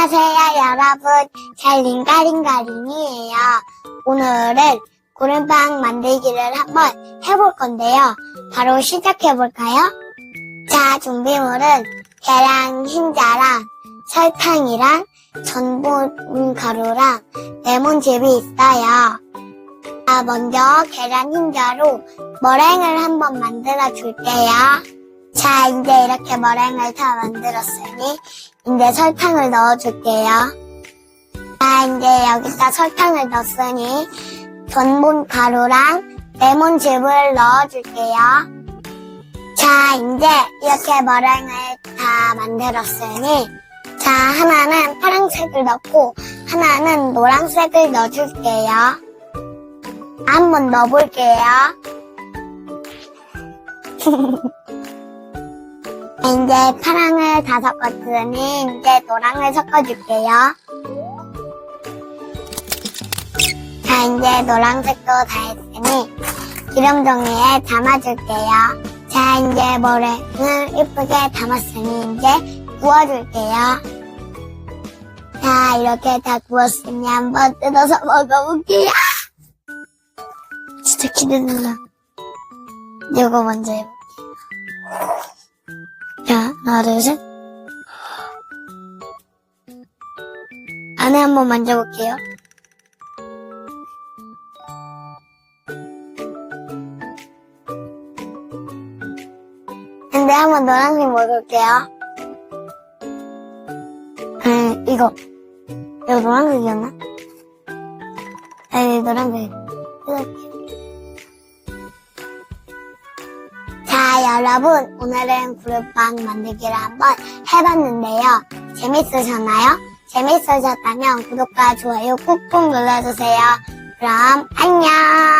안녕하세요, 여러분. 찰링가링가링이에요. 오늘은 구름빵 만들기를 한번 해볼 건데요. 바로 시작해 볼까요? 자, 준비물은 계란 흰자랑 설탕이랑 전분 가루랑 레몬즙이 있어요. 자, 먼저 계란 흰자로 머랭을 한번 만들어 줄게요. 자, 이제 이렇게 머랭을 다 만들었으니 이제 설탕을 넣어줄게요. 자, 이제 여기다 설탕을 넣었으니 전분 가루랑 레몬 즙을 넣어줄게요. 자, 이제 이렇게 머랭을 다 만들었으니 자, 하나는 파란색을 넣고 하나는 노란색을 넣어줄게요. 한번 넣어볼게요. 이제 파랑을 다 섞었으니 이제 노랑을 섞어줄게요. 자, 이제 노란색도 다 했으니 기름 종이에 담아줄게요. 자, 이제 머랭을 예쁘게 담았으니 이제 구워줄게요. 자, 이렇게 다 구웠으니 한번 뜯어서 먹어볼게요. 진짜 기대된다. 이거 먼저 해볼게요. 자, 하나, 둘, 셋. 안에 한번 만져볼게요. 근데 한번 노란색 먹을게요. 음, 이거. 이거 노란색이었나? 아니, 노란색. 여러분. 오늘은 구름빵 만들기를 한번 해봤는데요. 재밌으셨나요? 재밌으셨다면 구독과 좋아요 꾹꾹 눌러주세요. 그럼 안녕!